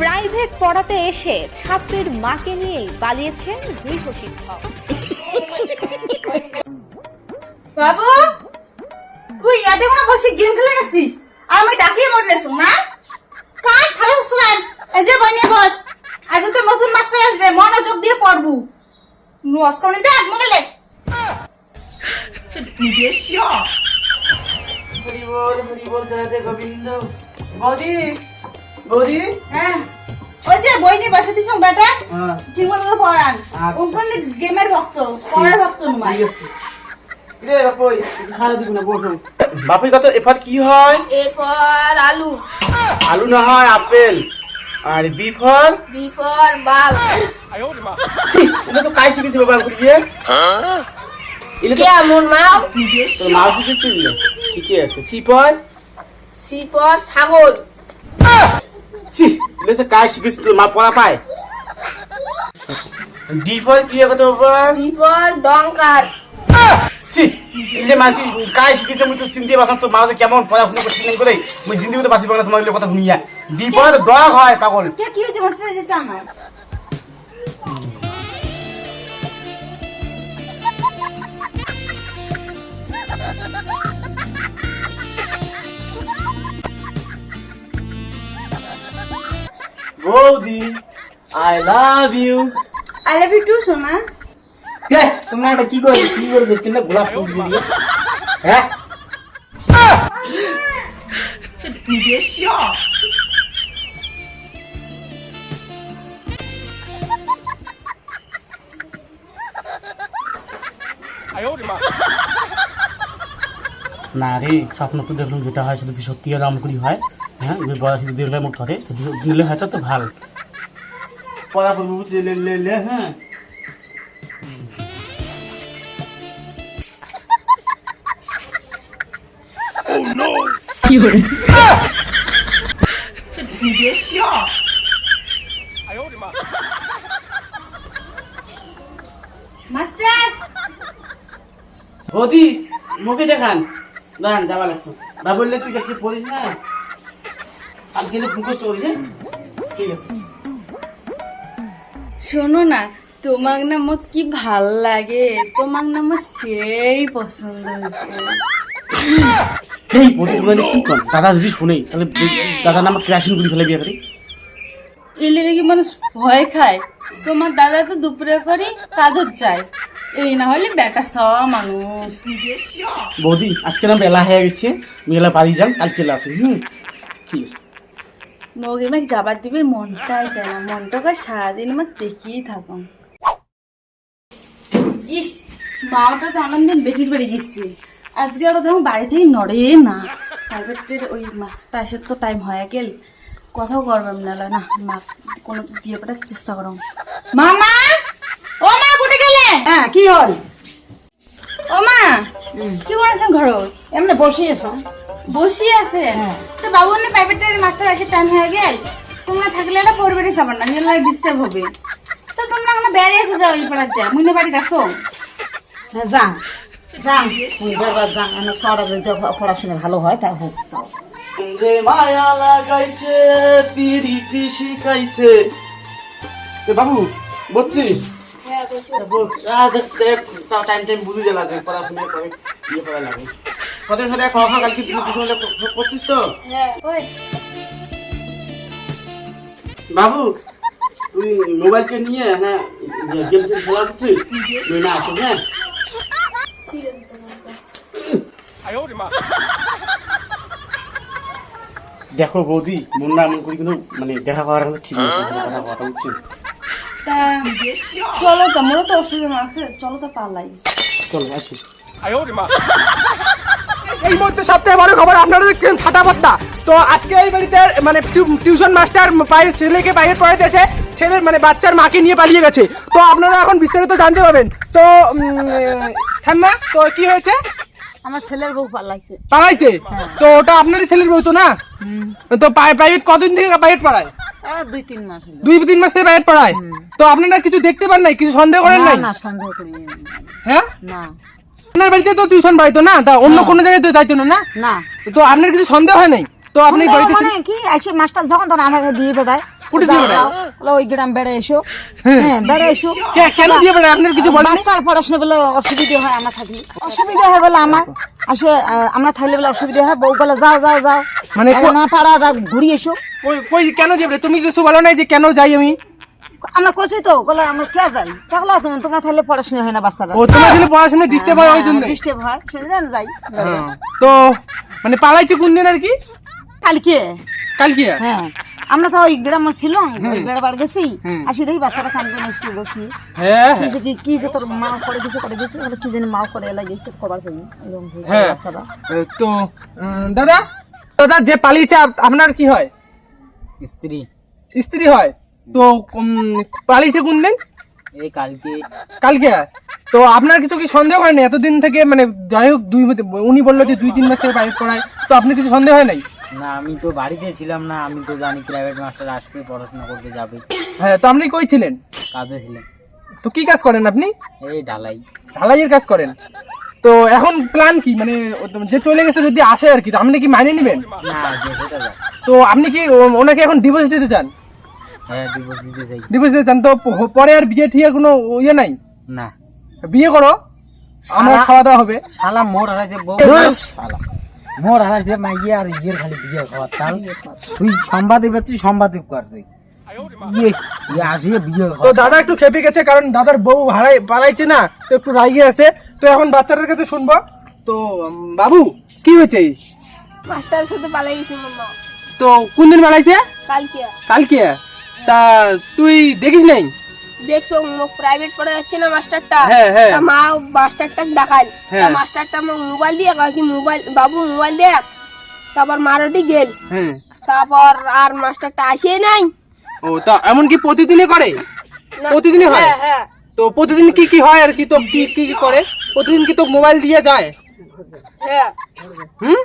Private পড়াতে এসে ছাত্রের মাকে নিয়েই পালিয়েছেন গৃহ শিক্ষক বাবু তুই মনে বসে গেম খেলে গেছিস? আর আমি ডাকিয়ে মরলেছ না কার ভালো শুনান এই যে বইনে বস। আজ তো নতুন মাস্টার আসবে মনোযোগ দিয়ে পড়বু। নস কোন যা মোবাইলে হরি বল হরি বল জয়তে গোবিন্দ। বৌদি বৌদি? হ্যাঁ। ওই যে বই নিয়ে বসে দিছ বেটা হ্যাঁ। ঠিক মতো পড়ান। আচ্ছা। কোন গেমের ভক্ত পড়ার ভক্ত নয় রে বাপই খাওয়া দিব না বসো বাপই কত এফার কি হয়? এরপর আলু। আলু না হয় আপেল। আর বি ফর বিপর বাল এটা তো কাই শিখেছি বাবা ঘুরিয়ে এটা তো কেমন মাও? তোর মা শিখেছিল? ঠিকই আছে। সি ফর সিপর ছাগল। সি এটা তো কাই শিখেছি তোর মা পড়া পায়? ডি ফর কি কত বাবা বিপর ডঙ্কার। সি যে মাসি কাই শিখেছে মুই তো চিনতে পারতাম তো মা যে কেমন পড়াশোনা করছিলেন করে মুই জিন্দিগি তো বাসি পাগলা তোমার এগুলো কথা শুনিয়া। ডি ফর ডগ হয় পাগল। কে কি হয়েছে মাস্টার এই যে চানা বৌদি I love you I love you too সোনা তোমরা এটা কি করে কি করে দেখছেন না গোলাপ ফুল দিয়ে হ্যাঁ না রে স্বপ্ন তো দেখলাম যেটা হয় সেটা কি সত্যি আর আমকুরি হয়? হ্যাঁ বয়সে এরকম মুখ ধরে দিলে হয়তো তো ভালো। পড়া করব লে লে লে হ্যাঁ। মাস্টার! বৌদি মুখে দেখান। দাঁড়ান যাবা লাগছো। না বললে তুই কাছে পড়িস না। মুখস্থ করিস হ্যাঁ? শোনো না তোমার না কি ভালো লাগে তোমার না সেই পছন্দ হয়েছে এই বৌদি কি কর? দাদা যদি শুনে তাহলে দাদা নামে ক্রাশিং করে ফেলে বিয়ে করি এলে দেখি মানুষ ভয় খায়? তোমার দাদা তো দুপুরে করি কাজত যায়। এই না হলে বেটা সওয়া মানুষ। বৌদি আজকে না বেলা হয়ে গেছে মেলা বাড়ি যান কালকে আসি হুম? ঠিক আছে। নৌকে মাকে যাবার দিবে মনটাই যায় না মনটাকে সারাদিন আমার দেখিয়েই থাকো। ইস বাবাটা তো অনেকদিন বেটির বাড়ি গেছে। আজকে ওরা তখন বাড়ি থেকে নড়ে না। প্রাইভেটের ওই মাস্টারটা আসে তো টাইম হয়ে গেল। কথাও করবাম না না মা কোনো দিয়ে পাঠার চেষ্টা করো। মামা! ও মা কোটে গেলে? হ্যাঁ কি হল? ও মা কি করেছেন ঘর এমনি বসে এসো বসি আছে তো বাবু না প্রাইভেটের মাস্টার আসে টাইম হয়ে গেল। তোমরা থাকলে এটা পরিবারে যাবার না নিলে ডিস্টার্ব হবে। তো তোমরা আমরা বেড়ে এসে যাও এই পাড়ার যা মুইনে বাড়ি দেখো। হ্যাঁ যান। যান ওই বারবার যান। এনে ছড়া যদি পড়াশোনা ভালো হয় তা হোক। যে মায়া লাগাইছে পিরিতি শিখাইছে। এ বাবু বলছি টাইম টাইম বুঝে যা লাগে পড়াশোনা করে ইয়ে করা লাগে। কত সাথে খাওয়া খাওয়া কালকে তুমি কিছু হলে করছিস তো? বাবু তুই মোবাইলটা নিয়ে হ্যাঁ গেম টেম খেলা করছিস? তুই না আসো হ্যাঁ। দেখো বৌদি মুন্না এমন করি কিন্তু মানে দেখা করার কিন্তু ঠিক আছে দেখা করাটা উচিত। তা চলো তো মোরও তো অসুবিধা আছে চলো তো পালাই। চলো আসি। এই মুহূর্তে সবথেকে বড় খবর আপনারা দেখছেন ফাটাফাট্টা তো আজকে এই বাড়িতে মানে টিউশন মাস্টার বাইরে ছেলেকে বাইরে পড়াতে এসে ছেলের মানে বাচ্চার মাকে নিয়ে পালিয়ে গেছে। তো আপনারা এখন বিস্তারিত জানতে পারবেন। তো ঠাম্মা তো কি হয়েছে? আমার ছেলের বউ পালাইছে। পালাইছে? তো ওটা আপনারই ছেলের বউ তো না? তো প্রাইভেট কতদিন থেকে প্রাইভেট পড়ায়? দুই তিন মাস দুই তিন মাস থেকে প্রাইভেট পড়ায়? তো আপনারা কিছু দেখতে পান নাই? কিছু সন্দেহ করেন নাই? না সন্দেহ করি হ্যাঁ? না। আপনার বাড়িতে তো টিউশন পাইতো না? তা অন্য কোনো জায়গায় তো যাইতো না না? না। তো আপনার কিছু সন্দেহ হয় নাই? তো আপনি বাড়িতে মানে কি? আসে মাস্টার যখন তখন আমাকে দিয়ে বেড়ায়। কুটি দিয়ে বেড়ায়? ওই গ্রাম বেড়ে এসো। হ্যাঁ। হ্যাঁ বেড়ে এসো। কে- কেন দিয়ে বেড়ায়? আপনার কিছু বলেন বাচ্চার পড়াশোনা বলে অসুবিধা হয় আমরা থাকলে অসুবিধা হয় বলে আমার। আসে আমরা থাকলে বলে অসুবিধা হয়। বউ বলে যাও যাও যাও। মানে না ঘুরি এসো। কই- কই কেন দিয়ে বেড়ায়? তুমি কিছু বলো নাই যে কেন যাই আমি? আমরা করছি তো বলে আমরা কে যাই? তাহলে তুমি তোমরা থাকলে পড়াশোনা হয় না বাচ্চারা। ও তোমার ছেলে পড়াশোনা ডিস্টার্ব হয় ওই জন্য? ডিস্টার্ব হয় সেদিন যাই। তো মানে পালাইছে কোন দিন আর কি? কালকে। কালকে? হ্যাঁ আমরা তো ওই গ্রামে ছিলাম ওই বেড়াবার গেছি আসি দেখি বাচ্চারা কান্দবে নিচ্ছি বসি। হ্যাঁ কি যে কি কি যে তোর মা করে গেছে করে গেছে বলে কি জানি মা করে এলা গেছে হ্যাঁ বাচ্চারা। তো দাদা? দাদা যে পালিয়েছে আপনার কি হয়? স্ত্রী। স্ত্রী হয়? তো পালিয়েছে কোন দিন? এই কালকে। কালকে? তো আপনার কিছু কি সন্দেহ হয় না এতদিন থেকে মানে যাই হোক দুই উনি বলল যে দুই তিন মাস থেকে বাইরে পড়ায় তো আপনি কিছু সন্দেহ হয় নাই? না আমি তো বাড়িতে ছিলাম না আমি তো জানি প্রাইভেট মাস্টার আসবে পড়াশোনা করতে যাবে। হ্যাঁ তো আপনি কই ছিলেন? কাজে ছিলেন তো কি কাজ করেন আপনি? এই ঢালাই। ঢালাইয়ের কাজ করেন। তো এখন প্ল্যান কি? মানে যে চলে গেছে যদি আসে আর কি তো আপনি কি মাইনে নেবেন? না তো আপনি কি ওনাকে এখন ডিভোর্স দিতে চান? হ্যাঁ ডিভোর্স দিতে চাই। ডিভোর্স দিতে চান তো পরে আর বিয়ে ঠিয়ে কোনো ইয়ে নাই? না। বিয়ে করো আমরা খাওয়া দাওয়া হবে। শালা মোর হারাইছে বউ শালা। মোর হারাইছে মাইয়ে আর ইয়ের খালি বিয়ে খাওয়ার তাল তুই সম্বাদিক তুই সম্বাদিক কর তুই? ইয়ে ইয়ে তো দাদা একটু খেপে গেছে কারণ দাদার বউ হারাই পালাইছে না তো একটু রাগিয়ে আছে। তো এখন বাচ্চাটার কাছে শুনব। তো বাবু কি হয়েছে? মাস্টারের সাথে পালাই গেছি মামা তো কোন দিন পালাইছে? কালকে। কালকে? তা তুই দেখিস নাই? দেখছ মোক প্রাইভেট পড়ে যাচ্ছে না মাস্টারটা হ্যাঁ, হ্যাঁ। মা মাস্টারটা দেখাল মাস্টারটা মোক মোবাইল দিয়ে কয় কি মোবাইল বাবু মোবাইল দেখ তারপর মারোটি গেল। হ্যাঁ। তারপর আর মাস্টারটা আসে নাই। ও তা এমন কি প্রতিদিনই করে? প্রতিদিনই হয়? হ্যাঁ তো প্রতিদিন কি কি হয় আর কি তো কি কি করে? প্রতিদিন কি তো মোবাইল দিয়ে যায়? হুম?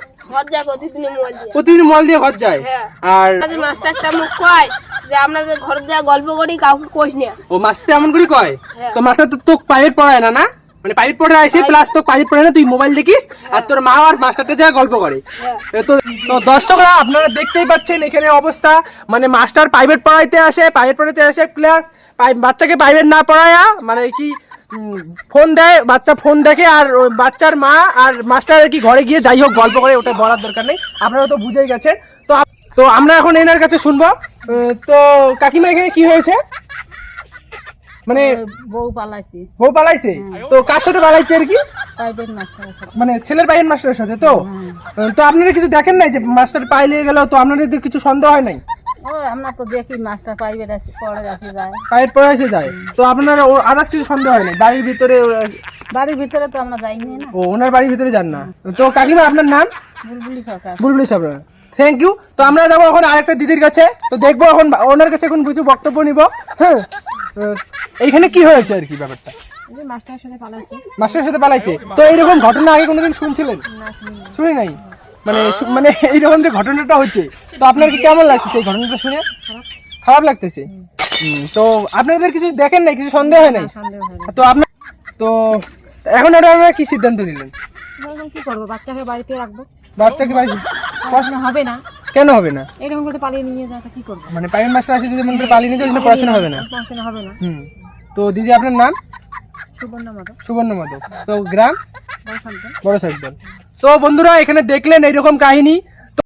প্রতিদিন দিয়ে ঘর যায়? হ্যাঁ। আর মাস্টারটা মোক কয় যে আপনাদের ঘর যা গল্প করি কাউকে কোষ না। ও মাস্টার এমন করে কয়? হ্যাঁ। তো মাস্টার তো তোকে প্রাইভেট পড়ায় না না? মানে প্রাইভেট পড়ে আসে প্লাস তো প্রাইভেট পড়ে না তুই মোবাইল দেখিস আর তোর মা আর মাস্টারটা যা গল্প করে। হ্যাঁ। এ তো তো দর্শকরা আপনারা দেখতেই পাচ্ছেন এখানে অবস্থা। মানে মাস্টার প্রাইভেট পড়াইতে আসে প্রাইভেট পড়াইতে আসে প্লাস বাচ্চাকে প্রাইভেট না পড়ায়া মানে কি ফোন দেয় বাচ্চা ফোন দেখে আর বাচ্চার মা আর মাস্টার কি ঘরে গিয়ে যাই হোক গল্প করে ওটা বলার দরকার নেই। আপনারা তো বুঝেই গেছেন। তো তো আমরা এখন এনার কাছে শুনব। তো কাকিমা এখানে কি হয়েছে? মানে বউ পালাইছি। বউ পালাইছে? তো কার সাথে পালাইছে আর কি? মানে ছেলের বাইরের মাস্টারের সাথে তো? তো আপনারা কিছু দেখেন নাই যে মাস্টার পাইলে গেল তো আপনাদের কিছু সন্দেহ হয় নাই? ও আমরা তো দেখি রাখে যায়। এসে যায়। তো আপনারা কিছু সন্দেহ হয় বাড়ির ভিতরে বাড়ির ভিতরে তো আমরা যাইনি না। ও ওনার বাড়ির ভিতরে যান না। তো কাকিমা আপনার নাম? বুলবুলি সরকার। বুলবুলি থ্যাংক ইউ তো আমরা যাব এখন আরেকটা দিদির কাছে। তো দেখব এখন ওনার কাছে এখন কিছু বক্তব্য নিব। হ্যাঁ? এইখানে কি হয়েছে আর কি ব্যাপারটা? মাস্টারের সাথে পালাইছি। মাস্টারের সাথে পালাইছে। তো এইরকম ঘটনা আগে কোনোদিন শুনছিলেন? শুনি নাই? মানে মানে এইরকম যে ঘটনাটা হচ্ছে। তো আপনার কি কেমন লাগতেছে এই ঘটনাটা শুনে? খারাপ লাগতেছে? তো আপনাদের কিছু দেখেন নাই? কিছু সন্দেহ হয় নাই? তো আপনার তো এখন ওটা আপনারা কি সিদ্ধান্ত নিলেন? কি করব? বাচ্চাকে বাড়িতে রাখব। বাচ্চাকে বাড়ি পড়াশোনা হবে না। কেন হবে না? এরকম করে পালিয়ে নিয়ে যাওয়া কি করব? মানে প্রাইভেট মাস্টার আসে যদি মনে করে পালিয়ে ওই জন্য পড়াশোনা হবে না। পড়াশোনা হবে না। হুম তো দিদি আপনার নাম? সুবর্ণ মতো সুবর্ণ মাধব তো গ্রাম? বড় সাইকেল তো বন্ধুরা এখানে দেখলেন এইরকম কাহিনী।